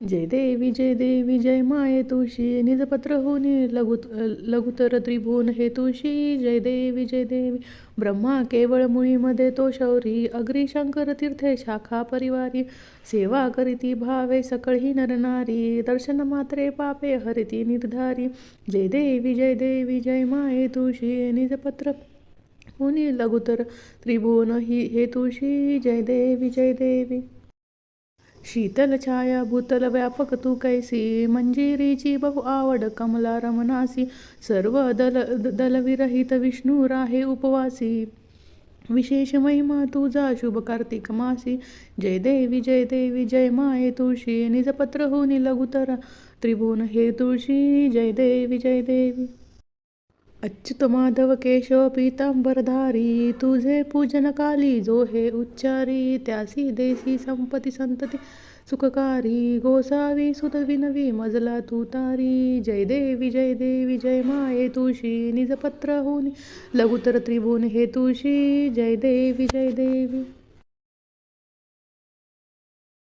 जय देवी जय देवी जय माये तुळशी. निजपत्र होनी लघुत लघुतर त्रिभुवन हे तुळशी. जय देवी जय देवी. ब्रह्मा केवळ मुळीमध्ये तो शौरी. अग्री शंकर तीर्थे शाखा परिवारी. सेवा करीती भावे सकळही नरनारी दर्शन मात्रे पापे हरिती निर्धारी. जय देवी जय देवी जय माये तुळशी. निजपत्र होनी लघुतर त्रिभुवन ही हे तुळशी. जय देवी जय देवी. शीतल छाया भूतल व्यापक तू कैसी? मंजिरीची बहु आवड कमला रमनासी सर्व दल दलविरहित विष्णू राहे उपवासी. विशेष महिमा तुझा शुभ कार्तिक मासी. जय देवी जय देवी जय माये तुळशी निजपत्र हो लघुतर. त्रिभुवन हे तुळशी जय देवी जय देवी. अच्युत माधव केशव पीतांबरधारी तुझे पूजन काली जो हे उच्चारी, त्यासी देसी संपती संतती सुखकारी, गोसावी सुत विनवी, मजला तू तारी, जय देवी जय देवी, जय माये तुळशी निजपत्र होनी, लघुतर त्रिभुवन हे तुळशी जय देवी जय देवी।